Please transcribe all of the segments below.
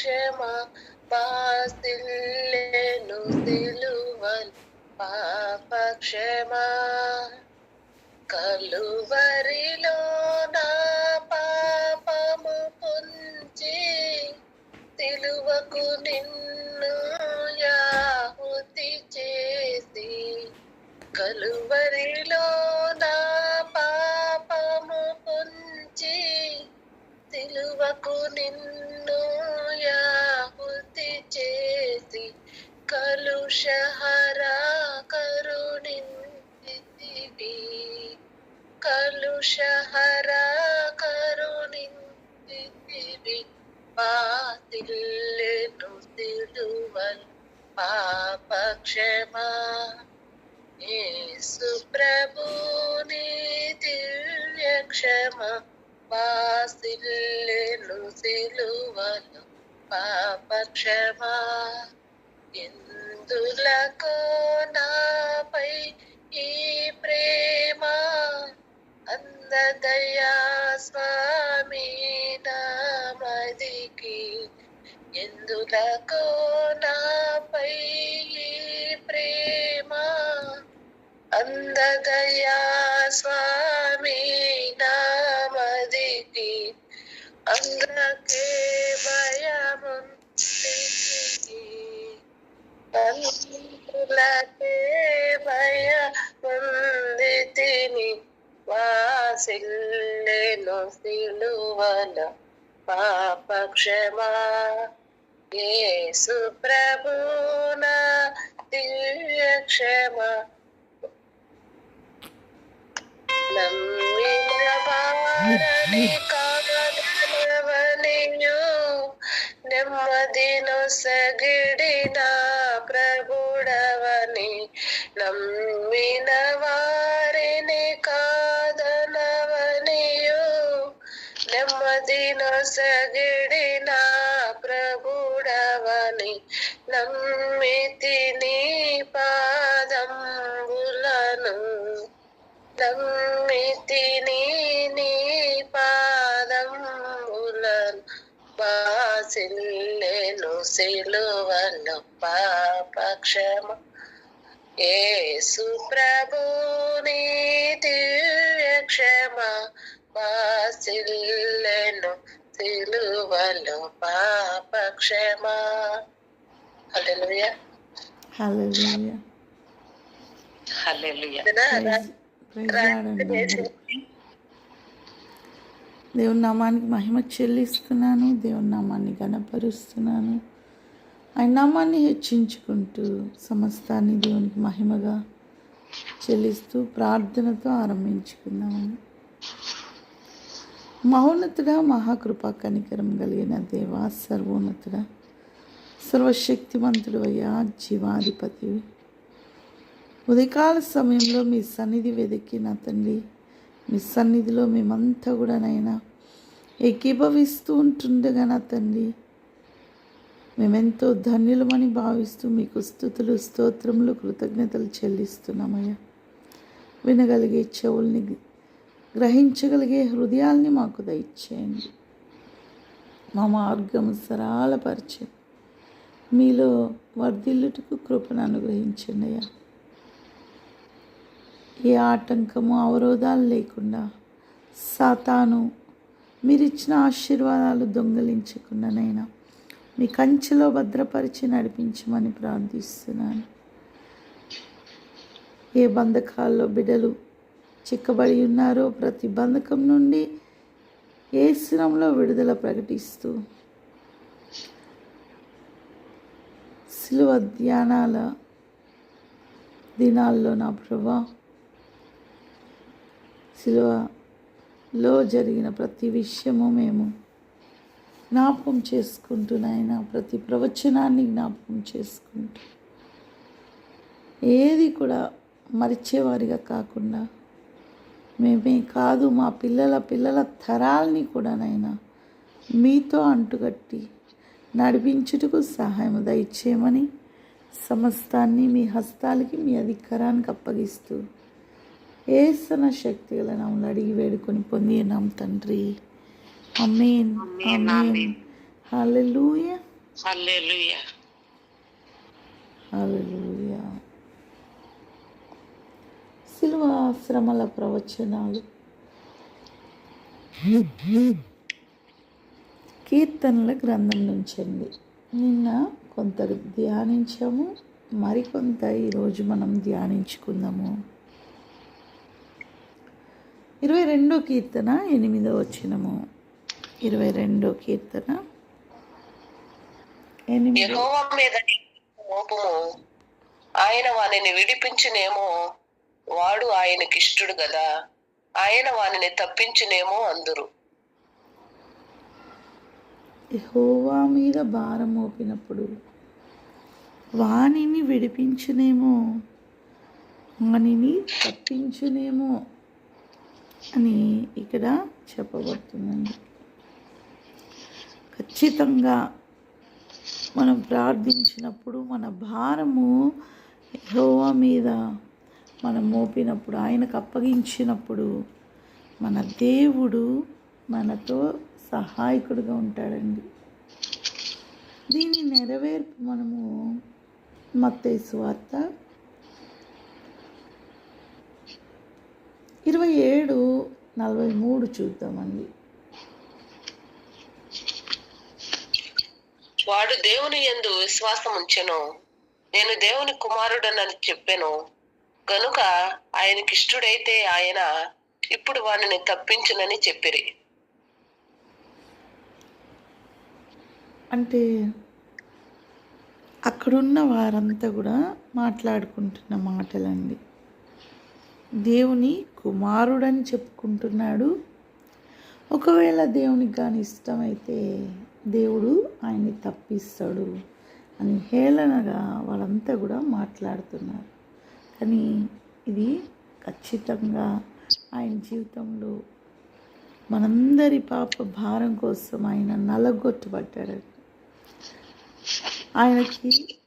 క్షమ బాసిల్లెను సిలువల్ పాప క్షమ కలువరి కలుషహరా కరుణించితివి కలుషహరా కరుణించితివి పాతిల్లెను సిలువల్ పాప క్షమా యేసు ప్రభుని దివ్య క్షమ వాసిల్లెను సిలువలు పాప క్షమ ఎందులకో నాపై ఈ ప్రేమ అందదయా స్వామి నామదికి ఎందులకో నాపై ఈ ప్రేమ అందదయా స్వామి నామదికి అందకే భయముంది అందులకే భయముంది తిని వాసిల్లెను సిలువల పాప క్షమా యేసు ప్రభున దివ్య క్షమ నమ్మిన వారని కాదనవనియు నెమ్మదిను సగిడిన ప్రభుడవని నమ్మిన వారిని కాదనవనియు. నెమ్మదిను సగిడిన ప్రభుడవని నమ్మితి నీ పాదంబులను నమ్మితి నీ నీ పాదంబులను బాసిల్లెను సిలువను పాప క్షమ యేసు ప్రభుని దివ్య క్షమ బాసిల్లెను సిలువలు పాప క్షమ hallelujah. Hallelujah. Hallelujah praise praise Lord అండి. దేవుని నామానికి మహిమ చెల్లిస్తున్నాను దేవుని నామాన్ని గణపరుస్తున్నాను ఆయన నామాన్ని హెచ్చించుకుంటూ సమస్తాన్ని దేవునికి మహిమగా చెల్లిస్తూ ప్రార్థనతో ఆరంభించుకుందామని మహోన్నతుడ మహాకృపా కనికరం కలిగిన దేవా సర్వోన్నతుడా సర్వశక్తివంతుడు అయ్యా జీవాధిపతి. ఉదయకాల సమయంలో మీ సన్నిధి వెతికి నా తండ్రి మీ సన్నిధిలో మేమంతా కూడా నైనా ఏకీభవిస్తూ ఉంటుండగా నా తండ్రి. మేమెంతో ధన్యులమని భావిస్తూ మీకు స్థుతులు స్తోత్రములు కృతజ్ఞతలు చెల్లిస్తున్నామయ్యా. వినగలిగే చెవుల్ని గ్రహించగలిగే హృదయాల్ని మాకు దయచేయండి. మా మార్గం సరళపరిచి మీలో వర్ధిల్లుటకు కృపను అనుగ్రహించండి అయ్యా. ఏ ఆటంకము అవరోధాలు లేకుండా సాతాను మీరిచ్చిన ఆశీర్వాదాలు దొంగలించకుండానైనా మీ కంచెలో భద్రపరిచి నడిపించమని ప్రార్థిస్తున్నాను. ఏ బంధకాల్లో బిడ్డలు చిక్కబడి ఉన్నారో ప్రతి బంధకం నుండి ఏ శ్రమంలో విడుదల ప్రకటిస్తూ శిలువ ధ్యానాల దినాల్లో నా ప్రభా శిలువలో జరిగిన ప్రతి విషయము మేము జ్ఞాపకం చేసుకుంటూ నాయన ప్రతి ప్రవచనాన్ని జ్ఞాపకం చేసుకుంటూ ఏది కూడా మరిచేవారిగా కాకుండా మేమే కాదు మా పిల్లల పిల్లల తరాల్ని కూడా నైనా మీతో అంటుగట్టి నడిపించుటకు సహాయం దయచేయమని సమస్తాన్ని మీ హస్తాలకి మీ అధికారానికి అప్పగిస్తూ ఏసన శక్తి గల నామలు అడిగి వేడుకొని పొంది నాం తండ్రి. అమేన్ అమేన్ హల్లెలూయా. హల్లెలూయా. హల్లెలూయా. శిలువ శ్రమల ప్రవచనాలు. కీర్తనల గ్రంథం నుంచండి. నిన్న కొంత ధ్యానించాము మరికొంత ఈరోజు మనం ధ్యానించుకుందాము. ఇరవై రెండో కీర్తన ఎనిమిదో వచ్చినము ఇరవై రెండో కీర్తన ఎనిమిది మీద ఆయన వానిని విడిపించునేమో వాడు ఆయనకి ఇష్టడు కదా ఆయన వానిని తప్పించునేమో అందురు. యెహోవా మీద భారం మోపినప్పుడు వాణిని విడిపించునేమో వాణిని తప్పించునేమో అని ఇక్కడ చెప్పబడుతుందండి. ఖచ్చితంగా మనం ప్రార్థించినప్పుడు మన భారము హోవా మీద మనం మోపినప్పుడు ఆయనకు అప్పగించినప్పుడు మన దేవుడు మనతో సహాయకుడుగా ఉంటాడండి. దీని నెరవేర్పు మనము మత్తయి వార్త ఇరవై ఏడు నలభై మూడు చూద్దామండి. వాడు దేవుని యందు విశ్వాసం ఉంచెను. నేను దేవుని కుమారుడనని చెప్పెను. గనుక ఆయనకి ఇష్టడైతే ఆయన ఇప్పుడు వానిని తప్పించునని చెప్పిరి. అంటే అక్కడున్న వారంతా కూడా మాట్లాడుకుంటున్న మాటలండి. దేవుని కుమారుడని చెప్పుకుంటున్నాడు. ఒకవేళ దేవునికి కానీ ఇష్టమైతే దేవుడు ఆయన్ని తప్పిస్తాడు అని హేళనగా వాళ్ళంతా కూడా మాట్లాడుతున్నారు. కానీ ఇది ఖచ్చితంగా ఆయన జీవితంలో మనందరి పాప భారం కోసం ఆయన నలగొట్టుబడ్డాడు ఆయనకి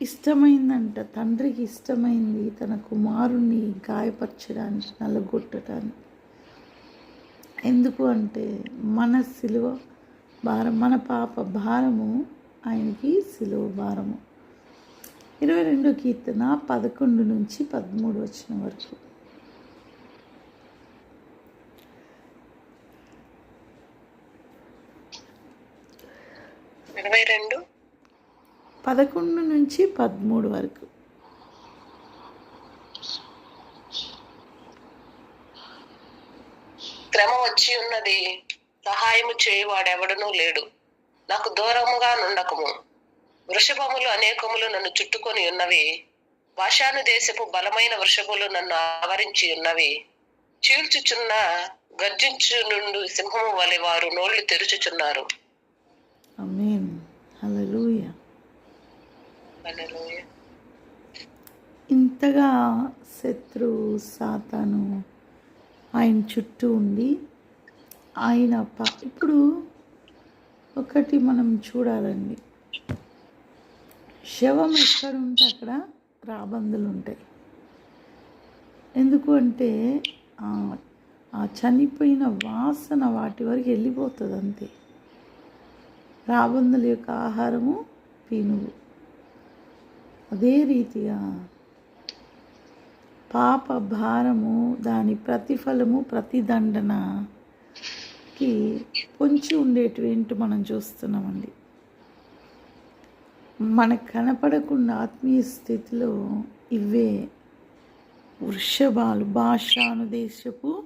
ఇష్టమైందంట. తండ్రికి ఇష్టమైంది తన కుమారుణ్ణి గాయపరచడానికి నలగొట్టడానికి. ఎందుకు అంటే మన సిలువ భారం మన పాప భారము ఆయనకి సిలువ భారము. ఇరవై రెండో కీర్తన పదకొండు నుంచి పదమూడు వచ్చిన వరకు ఇరవై రెండు పదకొండు నుంచి పదమూడు వరకు. శ్రమ వచ్చి ఉన్నది. సహాయము చేయువాడెవడనూ లేడు. నాకు దూరముగా నుండకము. వృషభములు అనేకములు నన్ను చుట్టుకొని ఉన్నవి. వాషాను దేశపు బలమైన వృషభములు నన్ను ఆవరించి ఉన్నవి. చీల్చుచున్న గర్జించు నుండి సింహము వలె వారు నోళ్ళు తెరుచుచున్నారు. ఇంతగా శత్రు సాతాను ఆయన చుట్టూ ఉండి ఆయన ప- ఇప్పుడు ఒకటి మనం చూడాలండి. శవం ఎక్కడ ఉంటే అక్కడ రాబందులు ఉంటాయి. ఎందుకు అంటే ఆ- ఆ చనిపోయిన వాసన వాటి వరకు వెళ్ళిపోతుంది అంతే రాబందుల యొక్క ఆహారము పీనుగు అదే రీతిగా పాప భారము దాని ప్రతిఫలము ప్రతిదండనకి పొంచి ఉండేటువంటి మనం చూస్తున్నామండి. మనకు కనపడకుండా ఆత్మీయ స్థితిలో ఇవే వృషభాలు భాషాను దేశపు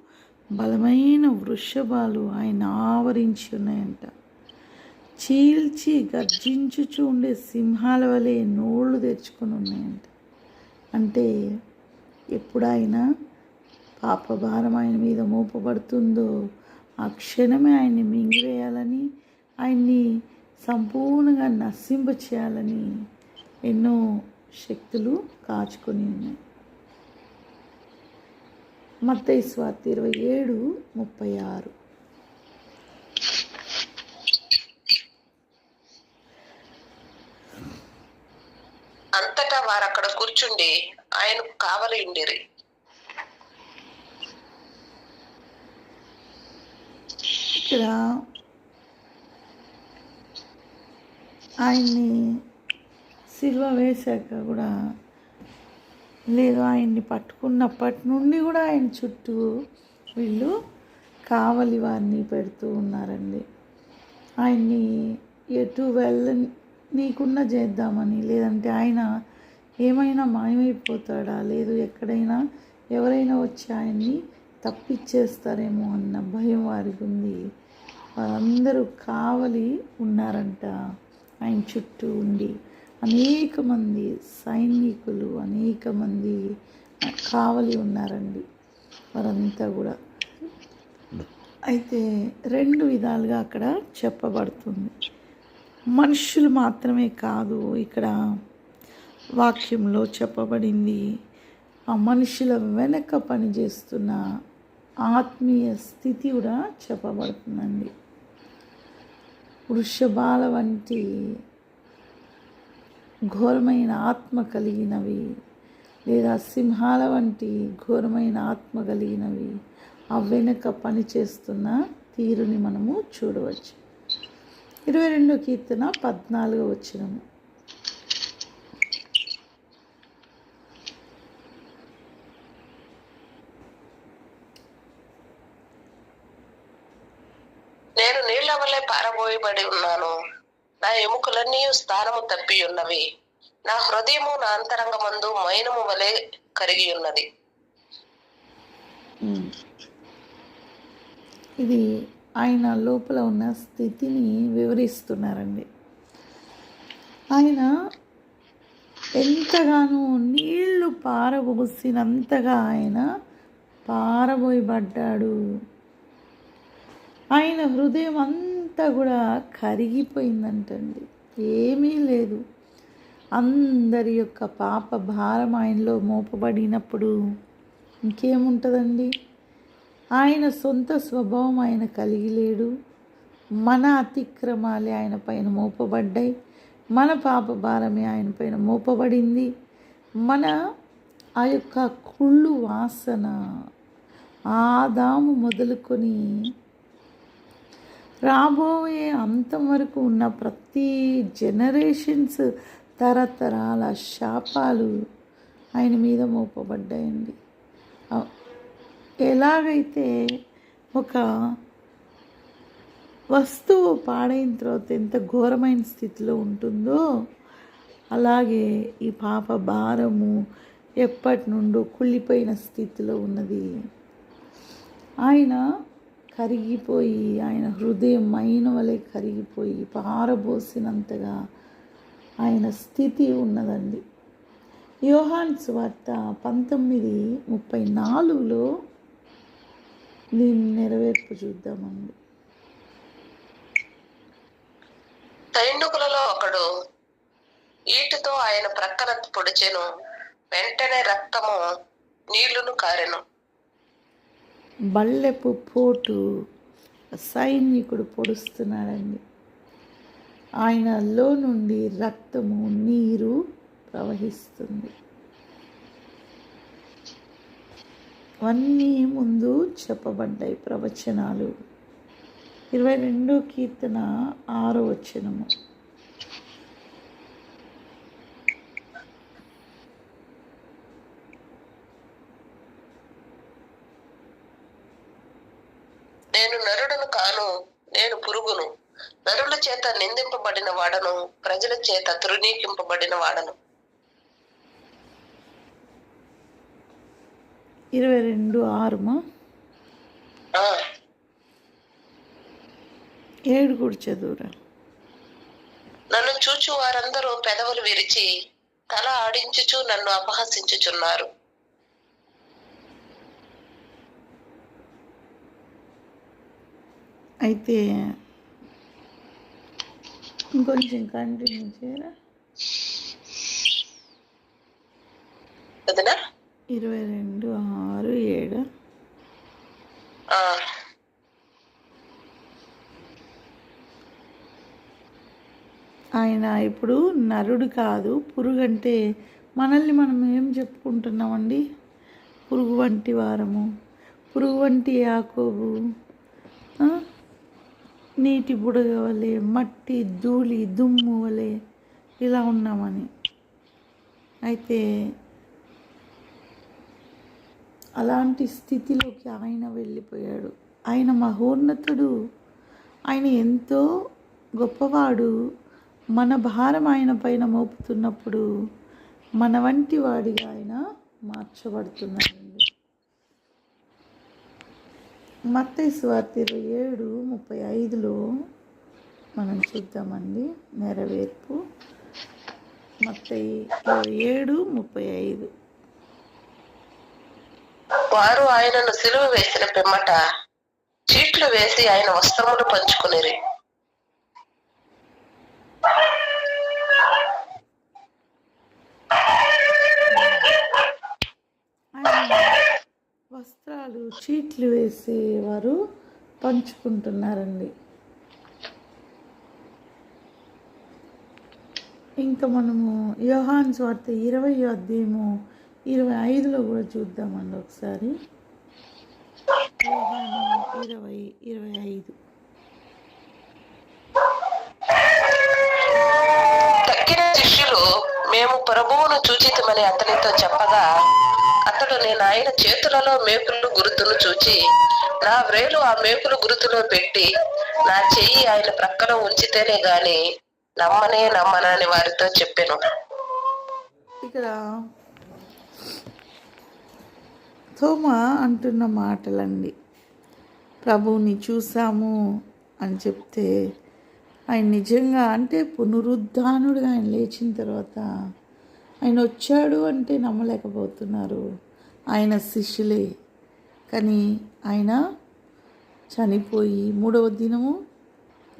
బలమైన వృషభాలు ఆయన ఆవరించి ఉన్నాయంట. చీల్చి గర్జించుచూ ఉండే సింహాల వలె నోళ్ళు తెరుచుకొని ఉన్నాయంట. అంటే ఎప్పుడైనా పాపభారం ఆయన మీద మోపబడుతుందో ఆ క్షణమే ఆయన్ని మింగివేయాలని ఆయన్ని సంపూర్ణంగా నశింప చేయాలని ఎన్నో శక్తులు కాచుకొని ఉన్నాయి. మత్తయి స్వార్థ ఇరవై ఏడు ముప్పై ఆరు అంతటా వారు అక్కడ కూర్చుండి ఆయనకు కావలి ఉండిరి ఇక్కడ ఆయన్ని సిల్వ వేశాక కూడా లేదు ఆయన్ని పట్టుకున్నప్పటి నుండి కూడా ఆయన చుట్టూ వీళ్ళు కావలి వారిని పెడుతూ ఉన్నారండి. ఆయన్ని ఎటు వెళ్ళ నీకున్న చేద్దామని లేదంటే ఆయన ఏమైనా మాయమైపోతాడా? లేదు ఎక్కడైనా ఎవరైనా వచ్చి ఆయన్ని తప్పిచ్చేస్తారేమో అన్న భయం వారికి ఉంది వారందరూ కావలి ఉన్నారంట ఆయన చుట్టూ ఉండి. అనేక మంది సైనికులు అనేక మంది కావలి ఉన్నారండి వారంతా కూడా. అయితే రెండు విధాలుగా అక్కడ చెప్పబడుతుంది. మనుషులు మాత్రమే కాదు ఇక్కడ వాక్యంలో చెప్పబడింది. ఆ మనుషుల వెనక పనిచేస్తున్న ఆత్మీయ స్థితి కూడా చెప్పబడుతుందండి. వృషభాల వంటి ఘోరమైన ఆత్మ కలిగినవి లేదా సింహాల వంటి ఘోరమైన ఆత్మ కలిగినవి ఆ వెనుక పనిచేస్తున్న తీరుని మనము చూడవచ్చు. ఇరవై రెండో కీర్తన పద్నాలుగో వచ్చినము నేను నీళ్ళ వల్లే పారబోయబడి ఉన్నాను నా ఎముకలన్నీ స్థానము తప్పి ఉన్నవి. నా హృదయము నా అంతరంగమందు మైనము వలె కరిగి ఉన్నది. ఇది ఆయన లోపల ఉన్న స్థితిని వివరిస్తున్నారండి. ఆయన ఎంతగానో నీళ్ళు పారబోసినంతగా ఆయన పారబోయబడ్డాడు. ఆయన హృదయం అంతా కూడా కరిగిపోయిందంటండి. ఏమీ లేదు. అందరి యొక్క పాప భారం ఆయనలో మోపబడినప్పుడు ఇంకేముంటుందండి? ఆయన సొంత స్వభావం ఆయన కలిగి లేడు. మన అతిక్రమాలే ఆయన పైన మోపబడ్డాయి. మన పాప భారమే ఆయన పైన మోపబడింది. మన ఆ యొక్క కుళ్ళు వాసన ఆదాము మొదలుకొని రాబోయే అంతం వరకు ఉన్న ప్రతి జనరేషన్స్ తరతరాల శాపాలు ఆయన మీద మోపబడ్డాయండి. ఎలాగైతే ఒక వస్తువు పాడైన తర్వాత ఎంత ఘోరమైన స్థితిలో ఉంటుందో అలాగే ఈ పాప భారము ఎప్పటి నుండో కుళ్ళిపోయిన స్థితిలో ఉన్నది. ఆయన కరిగిపోయి ఆయన హృదయం మైన వలె కరిగిపోయి పారబోసినంతగా ఆయన స్థితి ఉన్నదండి. యోహాన్ సువార్త పంతొమ్మిది ముప్పై నాలుగులో దీన్ని నెరవేర్పు చూద్దామండి. సైనికులలో ఒకడు ఈటుతో ఆయన ప్రక్కన పొడిచెను వెంటనే రక్తము నీళ్ళును కారెను. బల్లెపు పోటు సైనికుడు పొడుస్తున్నాడండి. ఆయనలో నుండి రక్తము నీరు ప్రవహిస్తుంది. అన్నీ ముందు చెప్పబడ్డాయి ప్రవచనాలు. ఇరవై రెండో కీర్తన ఆరో వచనము నేను నరుడను కాను నేను పురుగును నరుల చేత నిందింపబడిన వాడను ప్రజల చేత తృణీకింపబడిన వాడను. ఇరవై రెండు ఆరుమా? ఏడు కూడా చదువురా నన్ను చూచు వారందరూ పెదవులు విరిచి తల ఆడించుచు నన్ను అపహసించుచున్నారు. అయితే ఇంకొంచెం కంటిన్యూ చేయరా? ఇరవై రెండు ఆరు ఏడు. ఆయన ఇప్పుడు నరుడు కాదు పురుగు అంటే మనల్ని మనం ఏం చెప్పుకుంటున్నామండి? పురుగు వంటి వారము. పురుగు వంటి యాకోబు? నీటి బుడగ వలె మట్టి ధూళి దుమ్ము వలె ఇలా ఉన్నామని. అయితే అలాంటి స్థితిలోకి ఆయన వెళ్ళిపోయాడు. ఆయన మహోన్నతుడు. ఆయన ఎంతో గొప్పవాడు. మన భారం ఆయన పైన మోపుతున్నప్పుడు మన వంటి వాడిగా ఆయన మార్చబడుతున్నాడు. మత్తయి స్వార్థ ఇరవై ఏడు ముప్పై ఐదులో మనం చూద్దామండి. నెరవేర్పు. మత్తయి ఇరవై ఏడు ముప్పై ఐదు. వారు ఆయనను సిలువ వేసిన పిమ్మట చీట్లు వేసి ఆయన వస్త్రములు పంచుకునిరి ఆయన వస్త్రాలు చీట్లు వేసేవారు పంచుకుంటున్నారండి. ఇంకా మనము యోహాన్ స్వార్థ ఇరవై అధ్యాయము ఇరవై ఐదులో కూడా చూద్దామండి ఒకసారి. యోహాను ఇరవై ఇరవై ఐదు. తక్కిన శిష్యులు మేము ప్రభువును చూచితమని అతనితో చెప్పగా అతడు నేను ఆయన చేతులలో మేకులు గుర్తును చూచి నా వ్రేలు ఆ మేకులు గుర్తులో పెట్టి నా చెయ్యి ఆయన ప్రక్కన ఉంచితేనే గాని నమ్మనే నమ్మనని వారితో చెప్పాను. ఇక్కడ తోమా అంటున్న మాటలండి. ప్రభువుని చూసాము అని చెప్తే ఆయన నిజంగా అంటే పునరుద్ధానుడుగా ఆయన లేచిన తర్వాత ఆయన వచ్చాడు అంటే నమ్మలేకపోతున్నారు. ఆయన శిష్యులే. కానీ ఆయన చనిపోయి మూడవ దినము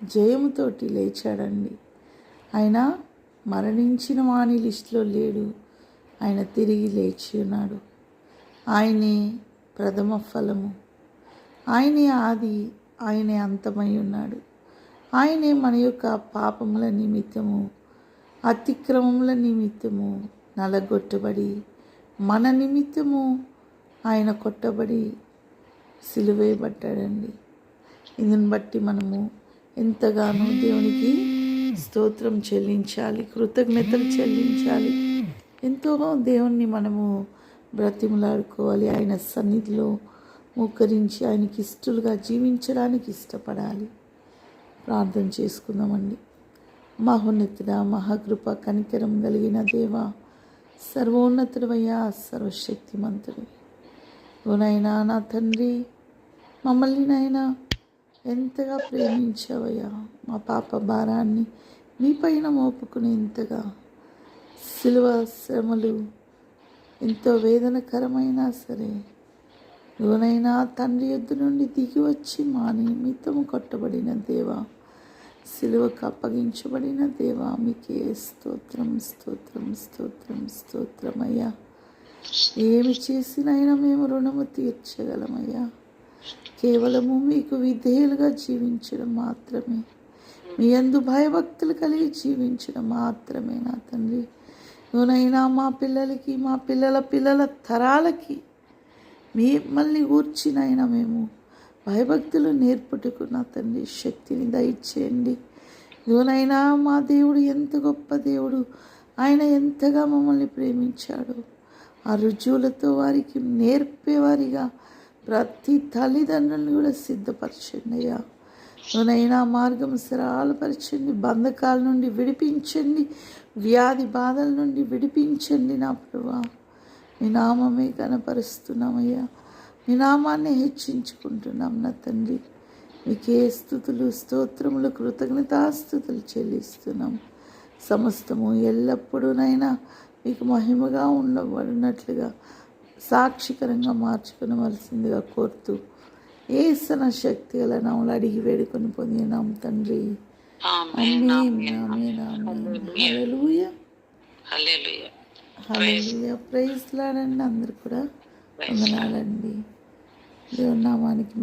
జయముతోటి లేచాడండి. ఆయన మరణించిన వాణి లిస్టులో లేడు. ఆయన తిరిగి లేచి ఉన్నాడు. ఆయనే ప్రథమ ఫలము. ఆయనే ఆది ఆయనే అంతమై ఉన్నాడు. ఆయనే మన యొక్క పాపముల నిమిత్తము. అతిక్రమముల నిమిత్తము నలగొట్టబడి మన నిమిత్తము ఆయన కొట్టబడి సిలువేయబడ్డాడండి ఇందుని బట్టి మనము ఎంతగానో దేవునికి స్తోత్రం చెల్లించాలి కృతజ్ఞతలు చెల్లించాలి. ఎంతో దేవుణ్ణి మనము బ్రతిమలాడుకోవాలి ఆయన సన్నిధిలో మోకరించి ఆయనకి ఇష్టలుగా జీవించడానికి ఇష్టపడాలి. ప్రార్థన చేసుకుందామండి. మహోన్నతుడ మహాకృప కనికరం కలిగిన దేవ సర్వోన్నతుడవయ్యా సర్వశక్తిమంతుడు. ఓనైనా నా తండ్రి మమ్మల్ని నైనా ఎంతగా ప్రేమించావయ్యా. మా పాప భారాన్ని నీ పైన మోపుకునేంతగా సిలువ శ్రమలు ఎంతో వేదనకరమైనా సరే నువ్వునైనా తండ్రి ఎద్దు నుండి దిగి వచ్చి మా నిమిత్తము కొట్టబడిన దేవా సిలువకు అప్పగించబడిన దేవా మీకే స్తోత్రం స్తోత్రం స్తోత్రం స్తోత్రమయ్యా. ఏమి చేసినైనా మేము రుణము తీర్చగలమయ్యా. కేవలము మీకు విధేయులుగా జీవించడం మాత్రమే. మీ అందు భయభక్తులు కలిగి జీవించడం మాత్రమే నా తండ్రి. నువ్వునైనా మా పిల్లలకి మా పిల్లల పిల్లల తరాలకి మిమ్మల్ని కూర్చినైనా మేము భయభక్తులు నేర్పుటకు నా తండ్రి శక్తిని దయచేయండి. ఇదిగోనైనా మా దేవుడు ఎంత గొప్ప దేవుడు. ఆయన ఎంతగా మమ్మల్ని ప్రేమించాడు. ఆ రుజువులతో వారికి నేర్పేవారిగా ప్రతి తల్లిదండ్రులను కూడా సిద్ధపరచండి అయ్యా. నువ్వునైనా మార్గం సరాలపరచండి బంధకాల నుండి విడిపించండి. వ్యాధి బాధల నుండి విడిపించండి నా ప్రభా. మీ నామమే కనపరుస్తున్నామయ్యా మీ నామాన్ని హెచ్చించుకుంటున్నాం నా తండ్రి. మీకే స్థుతులు స్తోత్రములు కృతజ్ఞతాస్థుతులు చెల్లిస్తున్నాం. సమస్తము ఎల్లప్పుడూనైనా మీకు మహిమగా ఉండబడినట్లుగా సాక్షికరంగా మార్చుకునవలసిందిగా కోరుతూ ఏసన శక్తి గల నామలు అడిగి వేడుకొని పొందినాం తండ్రి. ప్రైజ్. లాడండి అందరు కూడా. వందనాలండి. దేవుని నామానికి